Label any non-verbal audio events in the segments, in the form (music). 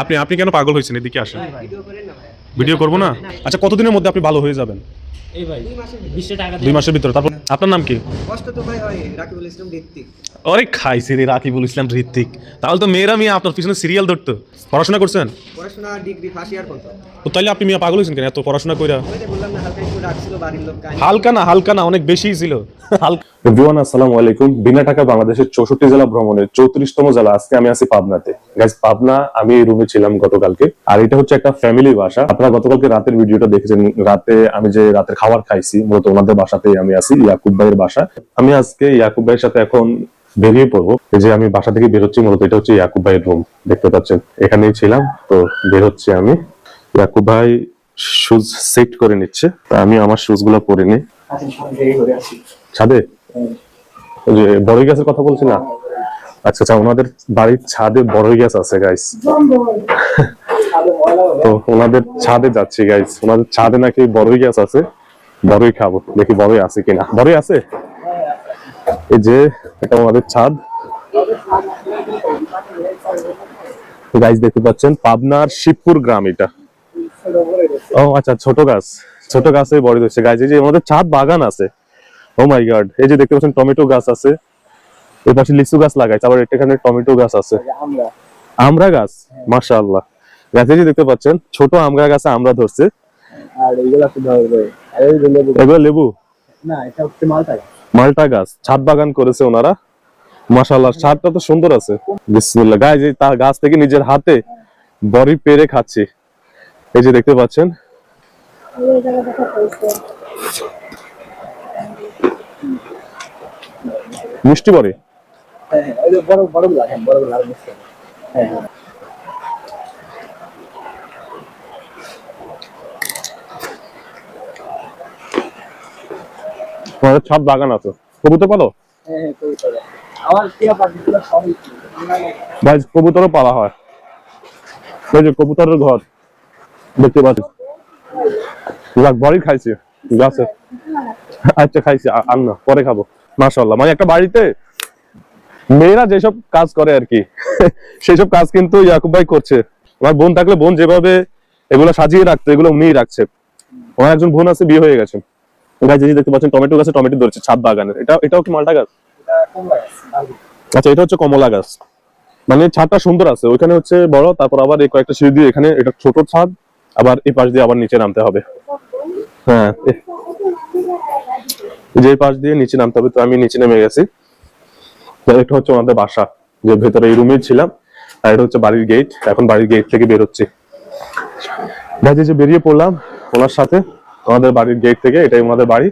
আপনি আপনি কেন পাগল হয়েছেন? এদিকে আসেন। ভিডিও করেন না করব না? আচ্ছা কতদিনের মধ্যে আপনি ভালো হয়ে যাবেন? এই ভাই দুই মাসের ভিতরে। তারপর আপনার নাম কি? কষ্ট তো ভাই হয় রাকিবুল ইসলাম ঋত্বিক। আরে খাইছে রে রাকিবুল ইসলাম ঋত্বিক তাহলে তো মেয়েরা মেয়ে আপনার পিছনে সিরিয়াল ধরতো। পড়াশোনা করছেন? পড়াশোনা ডিগ্রি ফার্স্ট ইয়ার পর্যন্ত। তো তাইলে আপনি মেয়ে পাগল হয়েছেন কেন? এত পড়াশোনা কইরা। হালকা একটু রাখছিল বাড়ির লোক কাহিনী। হালকা না হালকা না অনেক বেশি ছিল। এভরিওয়ান আসসালামু আলাইকুম। বিনা টাকা বাংলাদেশের চৌষট্টি জেলা ভ্রমণের চৌত্রিশতম জেলা। আজকে আমি আছি পাবনাতে। গাইজ পাবনা আমি এই রুমে ছিলাম গতকালকে। আর এটা হচ্ছে একটা ফ্যামিলি বাসা। আপনারা গতকালকে রাতের ভিডিওটা দেখেছেন। রাতে আমি যে রাতের খাবার খাইছি মূলত ওনাদের বাসাতেই আমি আছি ইয়াকুব ভাইয়ের বাসা। আমি আজকে ইয়াকুব ভাইয়ের সাথে এখন বেরিয়ে পড়ব। এই যে আমি বাসা থেকে বেরোচ্ছি মূলত এটা হচ্ছে ইয়াকুব ভাইয়ের রুম দেখতে পাচ্ছেন। এখানেই ছিলাম, তো বের হচ্ছে আমি। ইয়াকুব ভাই শুজ সেট করে নিচ্ছে, তা আমি আমার শুজগুলো পরে নিই। ছাদে? কথা বলছি না? আচ্ছা আচ্ছা ওনাদের বাড়ির ছাদে বড়ই গাছ আছে গাইস তো ওনাদের ছাদে যাচ্ছি গাইস ওনাদের ছাদে নাকি বড়ই গাছ আছে? বড়ই খাব, দেখি বড়ই আছে কিনা। বড়ই আছে? এই যে এটা ওনাদের ছাদ। গাইস দেখতে পাচ্ছেন পাবনার শিবপুর গ্রাম এটা। ও আচ্ছা ছোট গাছ। ছোট গাছে বড় হচ্ছে গাছ এই যে আমাদের ছাদ বাগান আছে। ও মাই গড এই যে দেখতে পাচ্ছেন টমেটো গাছ আছে। এই পাশে লিচু গাছ লাগাইছে আবার এখানে টমেটো গাছ আছে। আমরা গাছ মাশাআল্লাহ। গাছে যে দেখতে পাচ্ছেন ছোট আমড়া গাছে আমরা ধরছে। আর যে লেবু। এগুলো লেবু? না এটা হচ্ছে মালটা মালটা গাছ, ছাদ বাগান করেছে ওনারা। মাশাআল্লাহ, ছাদটা তো সুন্দর আছে। বিসমিল্লাহ। গাছ এই তার গাছ থেকে নিজের হাতে বড়ি পেরে খাচ্ছি। এই যে দেখতে পাচ্ছেন। মিষ্টি বড়ি? হ্যাঁ হ্যাঁ ওই যে বড় বড়গুলা হ্যাঁ। আমাদের ছাদ বাগান আছে। কবুতর পালো? হ্যাঁ হ্যাঁ আমার ভাই কবুতরও পালা হয়। ওই যে কবুতরের ঘর দেখতে পাচ্ছি। যাক বড়ি খাইছি। গাছে আচ্ছা খাইছি। আর না পরে খাব। মাশাল্লাহ মানে একটা বাড়িতে মেয়েরা যেসব কাজ করে আর কি (laughs) সেসব কাজ কিন্তু ইয়াকুব ভাই করছে। আমার বোন থাকলে বোন যেভাবে এগুলো সাজিয়ে রাখতো এগুলো উনিই রাখছে। ওনার একজন বোন আছে বিয়ে হয়ে গেছে। গাছ যে দেখতে পাচ্ছেন, টমেটো গাছে টমেটো ধরেছে, ছাদ বাগানের। এটা, এটাও কি মালটা গাছ? আচ্ছা এটা হচ্ছে কমলা গাছ। মানে ছাদটা সুন্দর আছে, ওইখানে হচ্ছে বড়, তারপর আবার এই কয়েকটা সিঁড়ি দিয়ে এখানে এটা ছোট ছাদ, আবার এই পাশ দিয়ে আবার নিচে নামতে হবে। হ্যাঁ যে পাশ দিয়ে নিচে নামতে হবে, তো আমি নিচে নেমে গেছি। এটা হচ্ছে আমাদের বাসা, যে ভেতরে এই রুমে ছিলাম, আর এটা হচ্ছে বাড়ির গেট এখন বাড়ির গেট থেকে বের হচ্ছে গাছে যে বেরিয়ে পড়লাম, ওনার সাথে আমাদের বাড়ির গেট থেকে, এটাই ওনাদের বাড়ি।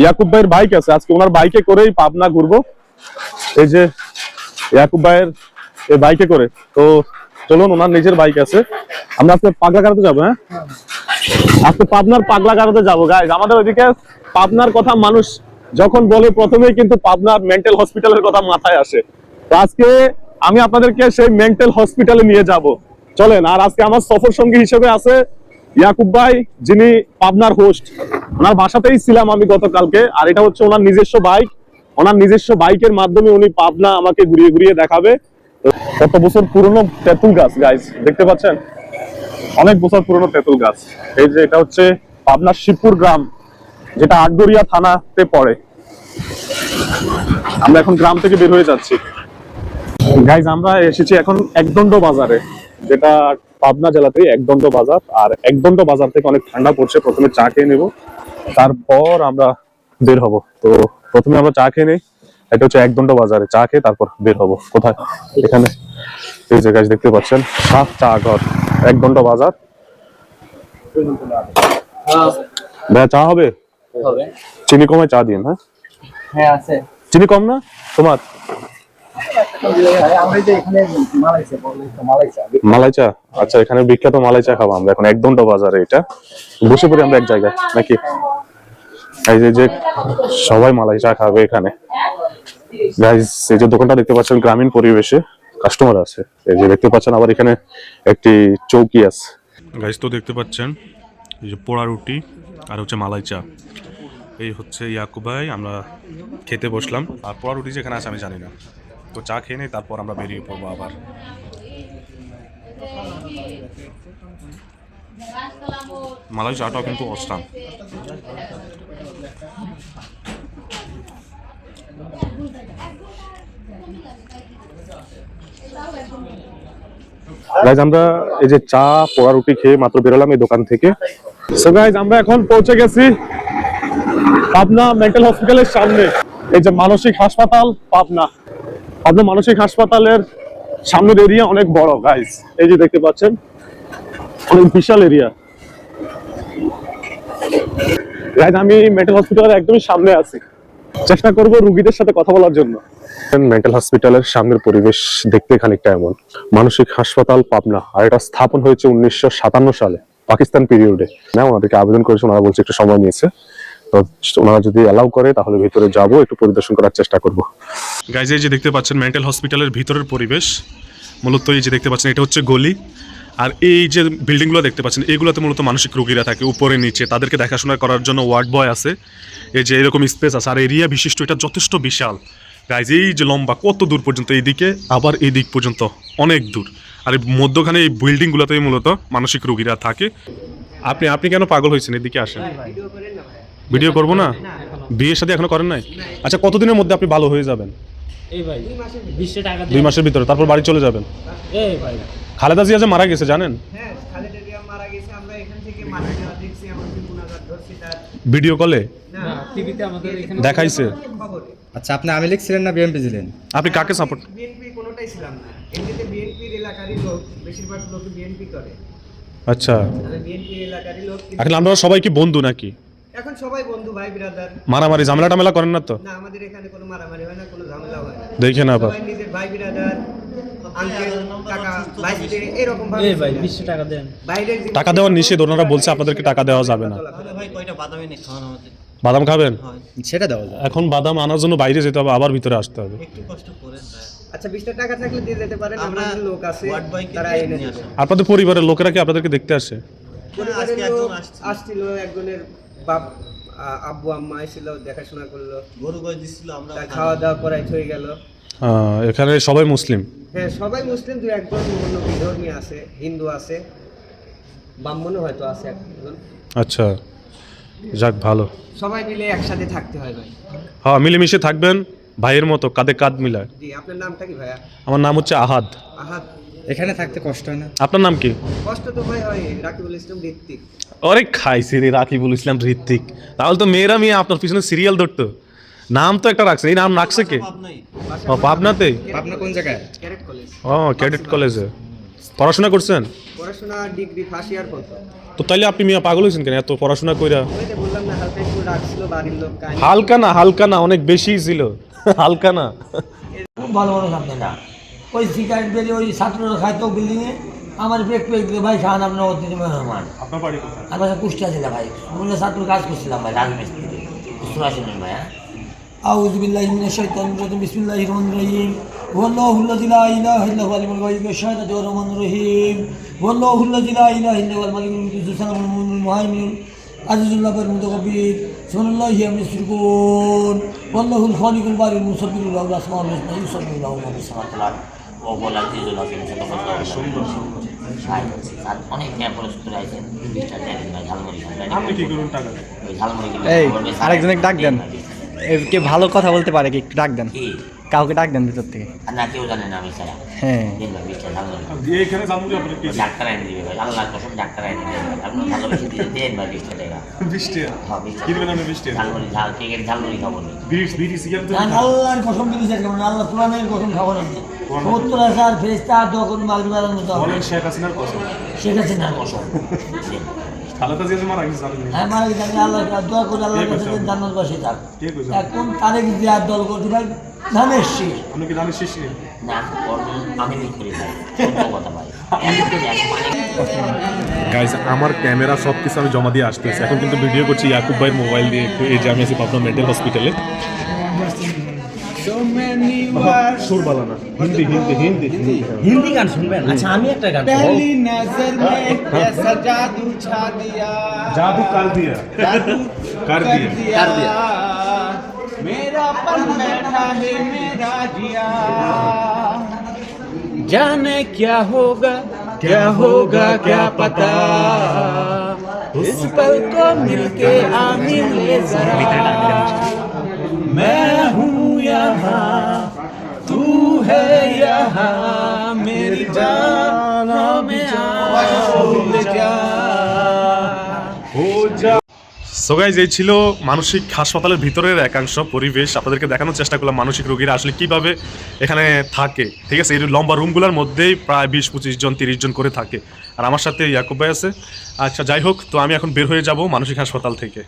ইয়াকুব ভাইয়ের বাইক আছে, আজকে ওনার বাইকে করেই পাবনা ঘুরবো। এই যে ইয়াকুব ভাইয়ের এই বাইকে করে। তো চলুন, ওনার নিজের বাইক আছে। আমরা আজকে পাগলা গাড়াতে যাব হ্যাঁ? আজকে পাবনার পাগলা গাড়াতে যাব। গাইজ আমাদের ওইদিকে পাবনার কথা মানুষ যখন বলে, প্রথমেই কিন্তু পাবনার মেন্টাল হসপিটালের কথা মাথায় আসে। তো আজকে আমি আপনাদেরকে সেই মেন্টাল হসপিটালে নিয়ে যাব। চলেন, আর আজকে আমার সফর সঙ্গী হিসেবে আছে ইয়াকুব ভাই, যিনি পাবনার হোস্ট ওনার বাসাতেই ছিলাম আমি গতকালকে, আর এটা হচ্ছে ওনার নিজস্ব বাইক ওনার নিজস্ব বাইকের মাধ্যমে উনি পাবনা আমাকে ঘুরিয়ে ঘুরিয়ে দেখাবে। কত বছর পুরনো তেঁতুল গাছ গাইজ দেখতে পাচ্ছেন? অনেক বছর পুরনো তেঁতুল গাছ। এই যে এটা হচ্ছে পাবনার শিবপুর গ্রাম, যেটা আটগড়িয়া থানাতে পড়ে। আমরা এখন গ্রাম থেকে বের হয়ে যাচ্ছি। গাইজ আমরা এসেছি এখন একদণ্ড বাজারে, যেটা পাবনা জেলাতেই একদণ্ড বাজার আর একদণ্ড বাজার থেকে অনেক ঠান্ডা পড়ছে। প্রথমে চা খেয়ে নেব তারপর আমরা বের হব। তো প্রথমে আমরা চা খেয়ে নেই এটা হচ্ছে একদণ্ড বাজারে চা খেয়ে তারপর বের হব। কোথায়? এখানে এই যে গাছ দেখতে পাচ্ছেন সাত চা ঘর একদণ্ড বাজার। ভাইয়া চা হবে? চিনি কমে চা দিন হ্যাঁ? হ্যাঁ চিনি কম না? তোমার? আমরা এই যে এখানে মালাইছে বলে তো মালাইছে মালাই চা আচ্ছা এখানে বিখ্যাত মালাই চা খাব আমরা এখন, একদণ্ড বাজারে এটা। বসে পড়ি আমরা এক জায়গায়, নাকি? এই যে সবাই মালাই চা খাবে এখানে। গাইস এই যে দোকানটা দেখতে পাচ্ছেন, গ্রামীণ পরিবেশে কাস্টমার আছে। এই যে দেখতে পাচ্ছেন, আবার এখানে একটি চৌকি আছে। গাইজ তো দেখতে পাচ্ছেন, এই যে পোড়া রুটি আর হচ্ছে মালাই চা এই হচ্ছে ইয়াকুব আমরা খেতে বসলাম। আর পোড়া রুটি যেখানে আছে আমি জানি না। তো চা খেয়ে নেই, তারপর আমরা বেরিয়ে পড়ব আবার। মালাই চাটাও কিন্তু অস্টান গাইজ আমরা এই যে চা, পোড়া রুটি খেয়ে মাত্র বেরোলাম এই দোকান থেকে। সো গাইজ আমরা এখন পৌঁছে গেছি পাবনা মেন্টাল হসপিটালের সামনে। এই যে মানসিক হাসপাতাল, পাবনা। পাবনা মানসিক হাসপাতালের সামনের এরিয়া অনেক বড় গাইজ এই যে দেখতে পাচ্ছেন, অনেক বিশাল এরিয়া গাইজ আমি হসপিটালের একদমই সামনে আছি। চেষ্টা করব রুগীদের সাথে কথা বলার জন্য। মেন্টাল হসপিটালের সামনের পরিবেশ দেখতে খানিকটা এমন। মানসিক হাসপাতাল পাবনা, আর এটা স্থাপন হয়েছে উনিশশো সাতান্ন সালে, পাকিস্তান পিরিয়ডে না ওনাদেরকে আবেদন করেছে ওনারা বলছে একটু সময় নিয়েছে। ওনারা যদি অ্যালাউ করে, তাহলে ভিতরে যাব, একটু পরিদর্শন করার চেষ্টা করব। গাইজ এই যে দেখতে পাচ্ছেন মেন্টাল হসপিটালের ভিতরের পরিবেশ, মূলত এই যে দেখতে পাচ্ছেন, এটা হচ্ছে গলি। আর এই যে বিল্ডিংগুলো দেখতে পাচ্ছেন, এগুলোতে মূলত মানসিক রোগীরা থাকে, উপরে, নিচে। তাদেরকে দেখাশোনা করার জন্য ওয়ার্ড বয় আছে। এই যে এরকম স্পেস আছে, আর এরিয়া বিশিষ্ট, এটা যথেষ্ট বিশাল। গাইজ এই যে লম্বা, কত দূর পর্যন্ত এইদিকে, আবার এই দিক পর্যন্ত অনেক দূর। আর মধ্যখানে এই বিল্ডিংগুলোতেই মূলত মানসিক রোগীরা থাকে। আপনি আপনি কেন পাগল হয়েছেন? এদিকে আসেন। ভিডিও করব না? বিয়ের সাথে এখনও করেন নাই? আচ্ছা কতদিনের মধ্যে আপনি ভালো হয়ে যাবেন? এই ভাই বিশটা টাকা দুই মাসের ভিতরে তারপর বাড়ি চলে যাবেন? এই ভাই। খালেদা জিয়া যে মারা গেছে জানেন? হ্যাঁ খালেদা জিয়া মারা গেছে আমরা এখান থেকে মারা যাওয়া দেখছি এমনকি গুণাগার ধরছি তার। ভিডিও কলে? না টিভিতে আমাদের এখানে দেখাইছে। আচ্ছা আপনি আমি লীগ ছিলেন না বিএনপি ছিলেন? আপনি কাকে সাপোর্ট বিএনপি কোনোটাই ছিলাম না। এমনিতে বিএনপির এলাকারই লোক বেশিরভাগ লোক বিএনপি করে। আচ্ছা। বিএনপি এলাকারই লোক এখন আপনারা সবাই কি বন্ধু নাকি? এখন সবাই বন্ধু ভাই ব্রাদার মারামারি ঝামেলা টামেলা করেন না তো? না আমাদের এখানে কোনো মারামারি হয় না কোনো ঝামেলা হয় না। দেখেন আবার। সবাই নিজের ভাই ব্রাদার টাকা দেওয়া নিষেধ ওনারা বলছে আপনাদেরকে টাকা দেওয়া যাবে না। ভাই কয়টা বাদামি খাবেন? সেটা দেওয়া এখন বাদাম আনার জন্য বাইরে যেতে হবে আবার ভিতরে আসতে হবে। একটু কষ্ট করেন ভাই আচ্ছা বিশটা টাকা থাকলে দিয়ে যেতে পারেন আমরা লোক আছে তারা এনে নিয়ে দেবে। আসা। আপনাদের পরিবারের লোকেরা কি আপনাদেরকে দেখতে আসে। আসছিল একজনের বাপ আব্বু আম্মা এসেছিল দেখাশোনা করল। গরু গয় দিছিল আমরা খাওয়া দাওয়া করাই হয়ে গেল। এখানে সবাই মুসলিম? হ্যাঁ সবাই মুসলিম দু একজন অন্য বিধর্মী আছে হিন্দু আছে ব্রাহ্মণও হয়তো আছে একজন আচ্ছা যাক ভালো। সবাই মিলে একসাথে থাকতে হয় ভাই। হ্যাঁ মিলেমিশে থাকবেন ভাইয়ের মতো কাঁধে কাঁধ মিলায়। জি আপনার নামটা কি ভাইয়া? আমার নাম হচ্ছে আহাদ। আহাত এখানে থাকতে কষ্ট হয় না। আপনার নাম কি? কষ্ট তো ভাই হয় রাকিবুল ইসলাম ঋত্বিক। অরে খাইছি রে রাকিবুল ইসলাম ঋত্বিক তাহলে তো মেয়েরা মেয়ে আপনার পিছনে সিরিয়াল ধরতো। নাম তো একটা রাখছে। এই নাম রাখছে কে? ও পাবনাতে? আপনার কোন জায়গায়? ও ক্যাডেট কলেজে। পড়াশোনা করছেন? পড়াশোনা ডিগ্রি ফার্স্ট ইয়ার তো তাইলে আপনি মিয়া পাগল হয়েছেন কেন? এত পড়াশোনা কইরা। হালকা একটু রাখছিল বাড়ির লোক কাহিনী। হালকা না হালকা না অনেক বেশি ছিল। হালকা না। খুব ভালো আপনি না। ওই সিগারেট বেরিয়ে ওই ছাত্ররা খাইতো বিল্ডিংয়ে আমার ব্রেক পেয়ে দিলে ভাই শাহান আপনার অতিথি মেহমান আপনার বাড়ি কোথায় আমার কাছে কুষ্টিয়া ছিল ভাই স্কুলে ছাত্র কাজ করছিলাম ভাই রাজমিস্ত্রি সুরাসিনের ভাই হ্যাঁ أعوذ بالله من الشيطان الرجيم بسم الله الرحمن الرحيم هو الله الذي لا إله إلا هو العليم الغيب والشهادة والرحمن الرحيم هو الله الذي لا إله إلا هو الملك القدوس السلام المؤمن المهيمن عزيز الله المتكبر سبحان الله عما يشركون والله الخالق البارئ المصور له الأسماء الحسنى يسبح له ما في السماوات والأرض وهو العزيز الحكيم অনেক আছেন বিশটা দেন ভাই ঝালমুড়ি আপনি কি করুন টাকা ওই ঝালমুড়ি এই, আরেকজনের ডাক দেন। কে ভালো কথা বলতে পারে কি একটু ডাক দেন। কি? কাউকে ডাক দেন ভিতর থেকে। আর না কেউ জানে না আমি ছাড়া। হ্যাঁ। বিশটা জানব কি ডাক্তার দিবে ভাই আল্লাহ কসম ডাক্তার এনে দিবে আপনি ভালোবেসে দিয়ে দেন ভাই বিশটা টাকা। বৃষ্টি হ্যাঁ বিশটা। কিনবেন আপনি বৃষ্টি ঝালমুড়ি ঝাল কেকের ঝালমুড়ি খাব নি। বিড়ি বিড়ি সিগারেট আল্লাহর কসম দিয়েছে কেমন আল্লাহ কোরআনের কসম খাব না। সত্তর হাজার ফেরেস্তা দোয়া করুন মাগরিব আদান মতো হবে। শেখ হাসিনার কথা শেখ হাসিনার কসম। হ্যাঁ এখন তারেক জিয়ার দল করতে ভাই ধানের শীষ। আপনি কি জানেন শেষ না আমি করি কথা ভাই। গাইজ আমার ক্যামেরা সব কিছু আমি জমা দিয়ে আসতেছি। এখন কিন্তু ভিডিও করছি ইয়াকুব ভাইয়ের মোবাইল দিয়ে একটু এই যে আমি আছি পাবনা মেন্টাল হসপিটালে। সুর বালানা হিন্দি হিন্দি হিন্দি হিন্দি গান শুনবেন আচ্ছা আমি একটা গান पहली नजर में कैसा जादू छा दिया জাদু কার দিয়া जादू कर दिया। कर दिया मेरा पन बैठा है मेरा जिया जाने क्या होगा क्या होगा क्या पता उस पल को मिलके आ मिले जरा मैं हूँ यहाँ तू है यहाँ मेरी जान में आ जा हो जा সো গাইজ এই ছিল মানসিক হাসপাতালের ভিতরের একাংশ পরিবেশ আপনাদেরকে দেখানোর চেষ্টা করলাম মানসিক রোগীরা আসলে কিভাবে এখানে থাকে ঠিক আছে এই লম্বা রুমগুলোর মধ্যেই প্রায় বিশ পঁচিশ জন তিরিশ জন করে থাকে আর আমার সাথে ইয়াকুব ভাই আছে আচ্ছা যাই হোক তো আমি এখন বের হয়ে যাব মানসিক হাসপাতাল থেকে